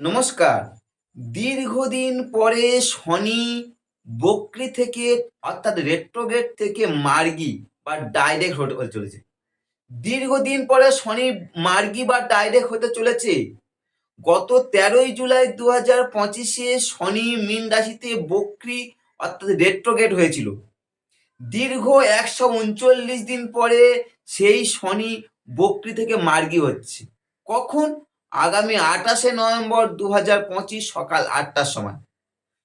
নমস্কার। দীর্ঘদিন পরে শনি বকরি থেকে, অর্থাৎ রেট্রোগেট থেকে মার্গি বা ডাইরেক্ট হতে চলেছে। দীর্ঘদিন পরে শনি মার্গি বা ডাইরেক্ট হতে চলেছে। গত তেরোই জুলাই দু হাজার পঁচিশে শনি মীন রাশিতে বকরি, অর্থাৎ রেট্রোগেট হয়েছিল। দীর্ঘ একশো উনচল্লিশ দিন পরে সেই শনি বকরি থেকে মার্গি হচ্ছে। কখন? আগামী আঠাশে নভেম্বর দু হাজার পঁচিশ সকাল আটটার সময়।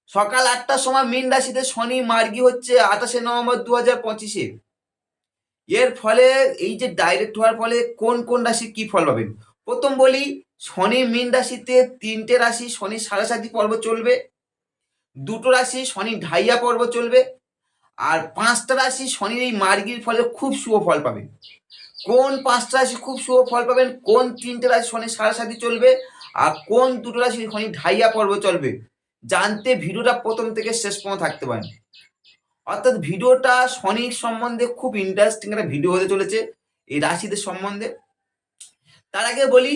সকাল আটটার সময় মীন রাশিতে শনি মার্গি হচ্ছে আঠাশে নভেম্বর দু হাজার পঁচিশে। এর ফলে এই যে ডাইরেক্ট হওয়ার ফলে কোন কোন রাশি কি ফল পাবেন? প্রথম বলি, শনি মীন রাশিতে তিনটে রাশি, শনি সাড়ে পর্ব চলবে। দুটো রাশি, শনি ঢাইয়া পর্ব চলবে। আর পাঁচটা রাশি, শনির এই মার্গির ফলে খুব শুভ ফল পাবেন। কোন পাঁচটা রাশি খুব শুভ ফল পাবেন? কোন তিনটে রাশি শনি সাড়ে সাথে চলবে? আর কোন দুটো রাশি শনি ঢাইয়া পর্ব চলবে? জানতে ভিডিওটা প্রথম থেকে শেষ পর্যন্ত থাকতে পারেন। অর্থাৎ ভিডিওটা শনির সম্বন্ধে খুব ইন্টারেস্টিং একটা ভিডিও হতে চলেছে এই রাশিদের সম্বন্ধে। তার আগে বলি,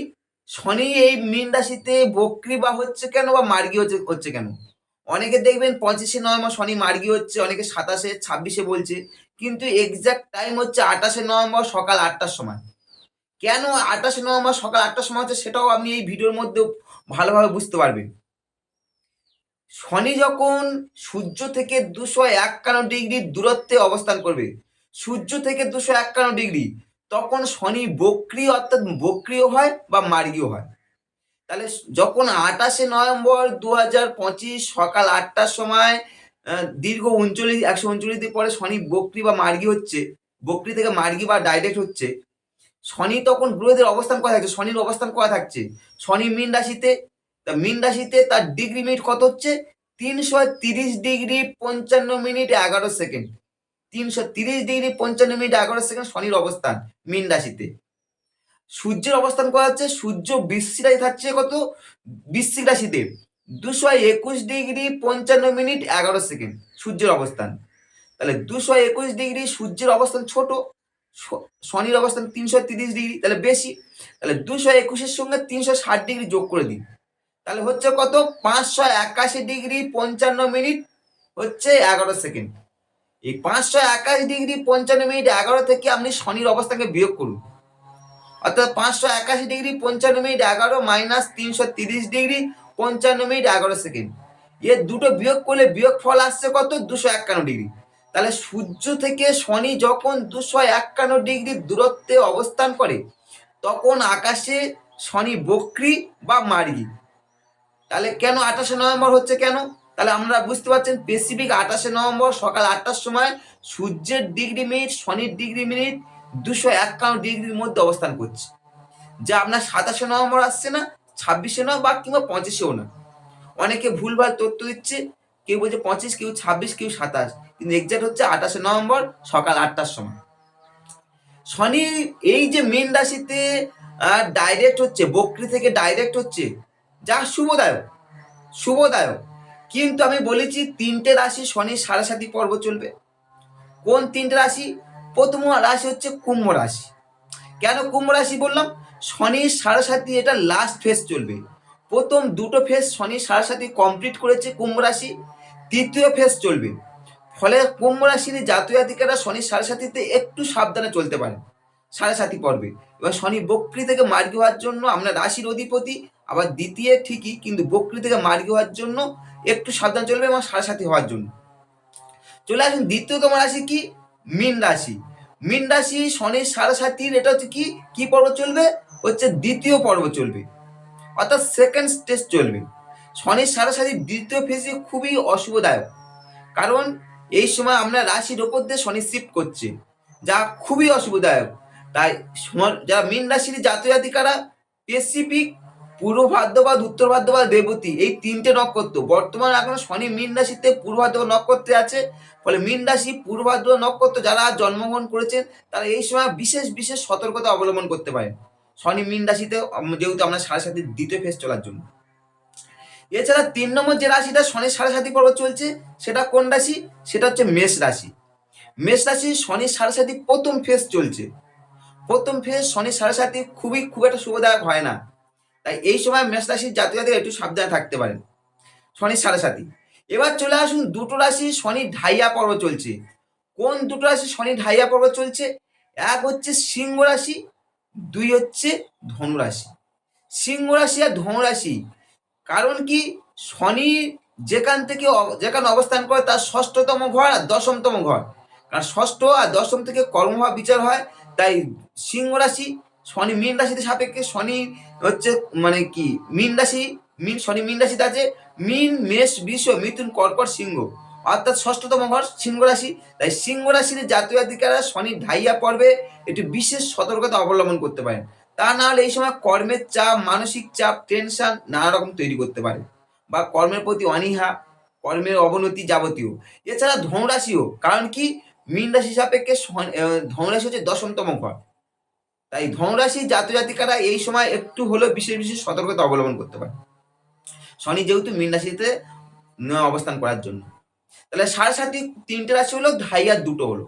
শনি এই মীন রাশিতে বক্রি বা হচ্ছে কেন বা মার্গি হচ্ছে হচ্ছে কেন? অনেকে দেখবেন পঁচিশে নভেম্বর শনি মার্গি হচ্ছে, অনেকে সাতাশে, ছাব্বিশে বলছে। কিন্তু এক্সাক্ট টাইম হচ্ছে আঠাশে নভেম্বর সকাল আটটার সময়। কেন আঠাশে নভেম্বর সকাল আটটার সময় হচ্ছে সেটাও আপনি এই ভিডিওর মধ্যে ভালোভাবে বুঝতে পারবেন। শনি যখন সূর্য থেকে দুশো একান্ন ডিগ্রি দূরত্বে অবস্থান করবে, সূর্য থেকে দুশো একান্ন ডিগ্রি, তখন শনি বক্রি অর্থাৎ বক্রিয় হয় বা মার্গীয় হয়। তাহলে যখন আঠাশে নভেম্বর দু হাজার পঁচিশ সকাল আটটার সময় দীর্ঘ উনচল্লিশ, একশো উনচল্লিশ দিন পরে শনি বক্রি বা মার্গি হচ্ছে, বক্রি থেকে মার্গি বা ডাইরেক্ট হচ্ছে। শনি তখন গ্রহদের অবস্থান করা থাকছে, শনির অবস্থান করা থাকছে। শনি মিন রাশিতে, তা মিন রাশিতে তার ডিগ্রি মিনিট কত হচ্ছে? তিনশো তিরিশ ডিগ্রি পঞ্চান্ন মিনিট এগারো সেকেন্ড তিনশো তিরিশ ডিগ্রি পঞ্চান্ন মিনিট এগারো সেকেন্ড শনির অবস্থান মিন রাশিতে। সূর্যের অবস্থান করা হচ্ছে, সূর্য বৃশ্চিক রাশি থাকছে কত? বৃশ্চিক রাশিতে। দুশো একুশ ডিগ্রি পঞ্চান্ন মিনিট এগারো সেকেন্ড, সূর্যের অবস্থান। তাহলে দুশো একুশ ডিগ্রি সূর্যের অবস্থান ছোট শনির অবস্থান তিনশো তিরিশ ডিগ্রি, তাহলে বেশি। তাহলে দুশো একুশের সঙ্গে তিনশো ষাট ডিগ্রি যোগ করে দিন। তাহলে হচ্ছে কত? পাঁচশো একাশি ডিগ্রি পঞ্চান্ন মিনিট হচ্ছে এগারো সেকেন্ড। এই পাঁচশো একাশি ডিগ্রি পঞ্চান্ন মিনিট এগারো থেকে আপনি শনির অবস্থানকে বিয়োগ করুন। অর্থাৎ পাঁচশো একাশি ডিগ্রি পঞ্চান্ন মিনিট এগারো মাইনাস তিনশো তিরিশ ডিগ্রি পঞ্চান্ন মিনিট, এগারো সেকেন্ড। এর দুটো বিয়োগ করলে বিয়োগ ফল আসছে কত? দুশো একান্ন ডিগ্রি। তাহলে সূর্য থেকে শনি যখন দুশো একান্ন ডিগ্রি দূরত্বে অবস্থান করে, তখন আকাশে শনি বক্রি বা মার্গি। তাহলে কেন আঠাশে নভেম্বর হচ্ছে কেন? তাহলে আমরা বুঝতে পারছেন স্পেসিফিক আঠাশে নভেম্বর সকাল আটটার সময় সূর্যের ডিগ্রি মিনিট শনির ডিগ্রি মিনিট দুশো একান্ন ডিগ্রির মধ্যে অবস্থান করছে। যা আপনার সাতাশে নভেম্বর আসছে না ছাব্বিশে নয় বা কিংবা পঁচিশেও না অনেকে ভুলভাল তথ্য দিচ্ছে, কেউ বলছে পঁচিশ, কেউ ছাব্বিশ, কেউ সাতাশ। কিন্তু এক্সাক্ট হচ্ছে আঠাশে নভেম্বর, সকাল আটটার সময়। শনি, এই যে মেন রাশিতে ডাইরেক্ট হচ্ছে, বকরি থেকে ডাইরেক্ট হচ্ছে, যা শুভদায়ক শুভদায়ক। কিন্তু আমি বলেছি তিনটে রাশি শনি সাড়ে সাতি পর্ব চলবে। কোন তিনটে রাশি? প্রথম রাশি হচ্ছে কুম্ভ রাশি। কেন কুম্ভ রাশি বললাম? শনির সাড়ে সাতি এটা লাস্ট ফেজ চলবে। প্রথম দুটো ফেজ শনি সাড়ে সাতি কমপ্লিট করেছে কুম্ভ রাশি, তৃতীয় ফেজ চলবে। ফলে কুম্ভ রাশির জাতীয় জাতিকারা শনি সাড়ে সাতিতে একটু সাবধানে চলতে পারে সাড়ে সাতি পর্বে। এবার শনি বক্রি থেকে মার্গী হওয়ার জন্য আমরা রাশির অধিপতি, আবার দ্বিতীয় ঠিকই, কিন্তু বক্রি থেকে মার্গী হওয়ার জন্য একটু সাবধান চলবে এবং সাড়ে সাতি হওয়ার জন্য। চলে আসুন দ্বিতীয়তম রাশি কি? মীন রাশি। মীন রাশি শনির সাড়ে সাতির এটা হচ্ছে কি? কি পর্ব চলবে? হচ্ছে দ্বিতীয় পর্ব চলবে। অর্থাৎ সেকেন্ড স্টেজ চলবে। শনির সাড়ে সাতির দ্বিতীয় ফেজে খুবই অশুভদায়ক। কারণ এই সময় আমরা রাশির ওপর দিয়ে শনি শিফট করছে, যা খুবই অশুভদায়ক। তাই যারা মীন রাশির জাতীয় জাতিকারা স্পেসিফিক পূর্ব ভাদ্রবাদ উত্তর ভাদ্রবাদ দেবতী, এই তিনটে নক্ষত্র বর্তমানে এখন শনি মীন রাশিতে পূর্ব নক্ষত্রে আছে। ফলে মীন রাশি পূর্ব নক্ষত্র যারা জন্মগ্রহণ করেছেন, তারা এই সময় বিশেষ বিশেষ সতর্কতা অবলম্বন করতে পারেন। শনি মীন রাশিতে যেহেতু আমরা সাড়ে সাথে দ্বিতীয় ফেজ চলার জন্য। এছাড়া তিন নম্বর যে রাশিটা শনি সাড়ে সাথী পর্ব চলছে, সেটা কোন রাশি? সেটা হচ্ছে মেষ রাশি। মেষ রাশি শনি সাড়ে সাথী প্রথম ফেজ চলছে। প্রথম ফেজ শনি সাড়ে সাথী খুবই, খুব একটা শুভদায়ক হয় না। তাই এই সময় মেষ রাশির জাতীয় জাতিরা একটু সাবধানে থাকতে পারেন। শনির সাড়ে সাথী এবার চলে আসুন, দুটো রাশি শনি ঢাইয়া পর্ব চলছে। কোন দুটো রাশি শনি ঢাইয়া পর্ব চলছে? এক হচ্ছে সিংহ রাশি দুই হচ্ছে ধনুরাশি। সিংহ রাশি আর ধনুরাশি কারণ কি? শনি যেখান থেকে যেখানে অবস্থান করে তার ষষ্ঠতম ঘর আর দশমতম ঘর। কারণ ষষ্ঠ আর দশম থেকে কর্মভাব বিচার হয়, তাই সিংহ রাশি, শনি মীন রাশিতে সাপেক্ষে শনি হচ্ছে মানে কি? মীন রাশি, মিন, শনি মীন রাশিতে আছে, মীন, মেষ, বৃষ, মিথুন, কর্কট, সিংহ। অর্থাৎ ষষ্ঠতম ঘর সিংহ রাশি। তাই সিংহ রাশির জাতীয় অধিকারা শনি ঢাইয়া পর্বে একটি বিশেষ সতর্কতা অবলম্বন করতে পারেন। তা না হলে এই সময় কর্মের চাপ, মানসিক চাপ টেনশন নানা রকম তৈরি করতে পারে বা কর্মের প্রতি অনীহা, কর্মের অবনতি যাবতীয়। এছাড়া ধনুরাশিও কারণ কি? মীন রাশি সাপেক্ষে ধনুরাশি হচ্ছে দশমতম ঘর। তাই ধনুরাশি জাতীয় জাতিকারা এই সময় একটু হলেও বিশেষ বিশেষ সতর্কতা অবলম্বন করতে পারে। শনি যেহেতু মীন রাশিতে অবস্থান করার জন্য। তাহলে সাড়ে সাতটি, তিনটে রাশি হলো ঢাই আর দুটো হলো।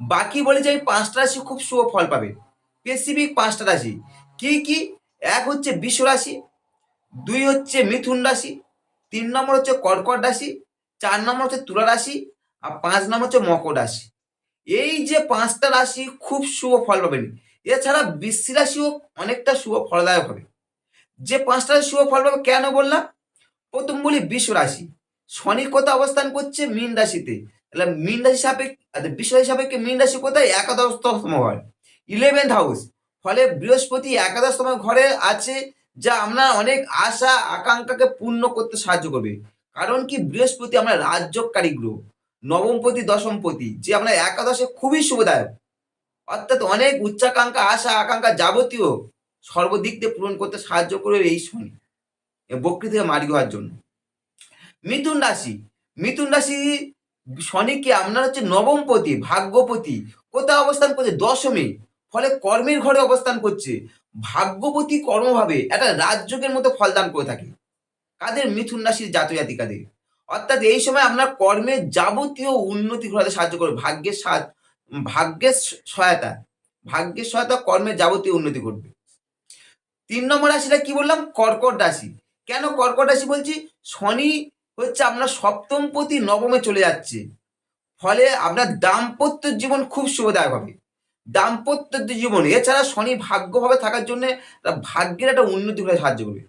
বাকি বলে যে পাঁচটা রাশি খুব শুভ ফল পাবে। স্পেসিফিক পাঁচটা রাশি। কি কি? এক হচ্ছে বিশ্ব রাশি, দুই হচ্ছে মিথুন রাশি, তিন নম্বর হচ্ছে কর্কট রাশি, চার নম্বর হচ্ছে তুলা রাশি, আর পাঁচ নম্বর হচ্ছে মকর রাশি। এই যে পাঁচটা রাশি খুব শুভ ফল পাবেন। এছাড়া বৃষ্টি রাশিও অনেকটা শুভ ফলদায়ক হবে। যে পাঁচটা শুভ ফল পাবে কেন বললাম? প্রথম বলি বিশ্ব রাশি। শনি কোথায় অবস্থান করছে? মীন রাশিতে। তাহলে মীন রাশি সাপেক্ষে রাশি সাপেক্ষে মীন রাশি কোথায়? একাদশতম ঘর। ইলেভেন্থ হাউস ফলে বৃহস্পতি একাদশতম ঘরে আছে, যা আমরা অনেক আশা, আকাঙ্ক্ষাকে পূর্ণ করতে সাহায্য করবে। কারণ কি? বৃহস্পতি আমরা রাজ্যকারী গ্রহ। নবমপতি, দশমপতি, যে আমরা একাদশে খুবই শুভদায়ক। অর্থাৎ অনেক উচ্চাকাঙ্ক্ষা, আশা, আকাঙ্ক্ষা যাবতীয় সর্বদিক দিয়ে পূরণ করতে সাহায্য করবে এই শনি। থেকে মারি হওয়ার জন্য। মিথুন রাশি। মিথুন রাশি শনিকে আপনার হচ্ছে নবমপতি, ভাগ্যপতি। কোথায় অবস্থান করছে? দশমে। ফলে কর্মের ঘরে অবস্থান করছে। ভাগ্যপতি কর্মভাবে একটা রাজযোগের মতো ফলদান করে থাকে। কাদের? মিথুন রাশির জাতীয় জাতিকাদের। অর্থাৎ এই সময় আপনার কর্মের যাবতীয় উন্নতি ঘটাতে সাহায্য করবে। ভাগ্যের সাথ ভাগ্যের সহায়তা। ভাগ্যের সহায়তা কর্মের যাবতীয় উন্নতি করবে তিন নম্বর রাশিটা কি বললাম? কর্কট রাশি। কেন কর্কট রাশি বলছি? শনি হচ্ছে আপনার সপ্তম প্রতি নবমে চলে যাচ্ছে। ফলে আপনার দাম্পত্য জীবন খুব শুভদায়ক হবে। দাম্পত্য জীবন, এছাড়া শনি ভাগ্যভাবে থাকার জন্য ভাগ্যের একটা উন্নতি ঘটে সাহায্য করবে।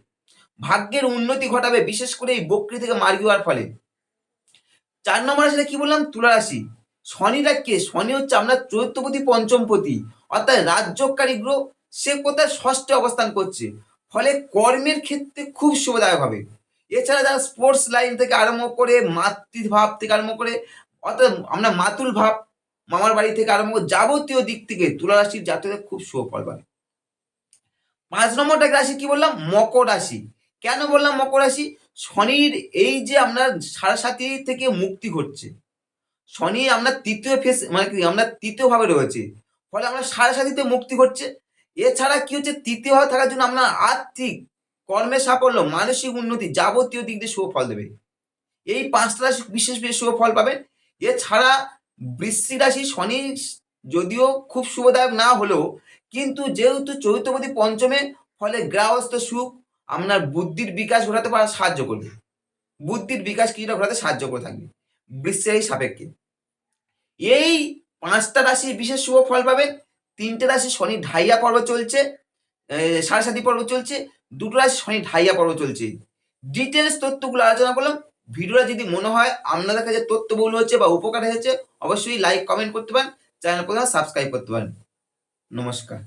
ভাগ্যের উন্নতি ঘটাবে, বিশেষ করে এই বকরি থেকে মার্গি হওয়ার ফলে। চার নম্বর আসলে কি বললাম? তুলা রাশি। শনিটা কে? শনি হচ্ছে আমরা চৈত্যপতি পঞ্চমপতি অর্থাৎ রাজ্যকারী গ্রহ সে কোথায় ষষ্ঠে অবস্থান করছে। ফলে কর্মের ক্ষেত্রে খুব শুভদায়ক হবে। এছাড়া যারা স্পোর্টস লাইন থেকে আরম্ভ করে মাতৃভাব থেকে আরম্ভ করে, অর্থাৎ আমরা মাতুল ভাব, মামার বাড়ি থেকে আরম্ভ করে যাবতীয় দিক থেকে তুলা রাশির জাতকের খুব শুভ ফল পাবে। পাঁচ নম্বরটা রাশি কি বললাম? মকর রাশি। কেন বললাম মকর রাশি? শনির এই যে আপনার সাড়ে সাতি থেকে মুক্তি ঘটছে। শনি আমরা তৃতীয় ফেস মানে কি, আমরা তৃতীয় ভাবে রয়েছে। ফলে আমরা সাড়ে সাতিতে মুক্তি ঘটছে। এছাড়া কি হচ্ছে? তৃতীয় ভাবে থাকার জন্য আমরা আর্থিক কর্মের সাফল্য, মানসিক উন্নতি যাবতীয় দিক দিয়ে শুভ ফল দেবে। এই পাঁচটা রাশি বিশেষ বিশেষ শুভ ফল পাবেন। এছাড়া বৃশ্চিক রাশি শনি যদিও খুব শুভদায়ক না হলেও, কিন্তু যেহেতু চৈত্রপতি পঞ্চমে, ফলে গৃহস্থ সুখ আপনার বুদ্ধির বিকাশ ঘটাতে পারা সাহায্য করবে। বুদ্ধির বিকাশ কিছুটা ঘটাতে সাহায্য করে থাকবে, বৃশ্চিক সাপেক্ষে। এই পাঁচটা রাশি বিশেষ শুভ ফল পাবেন। তিনটে রাশি শনি ঢাইয়া পর্ব চলছে। সাড়ে সাতি পর্ব চলছে দুটো রাশি শনি ঢাইয়া পর্ব চলছে। ডিটেলস তথ্যগুলো আলোচনা করলাম। ভিডিওটা যদি মনে হয় আপনাদের কাছে তথ্য ভুল হচ্ছে বা উপকার হয়েছে অবশ্যই লাইক কমেন্ট করতে পারেন চ্যানেল প্রধান সাবস্ক্রাইব করতে পারেন। নমস্কার।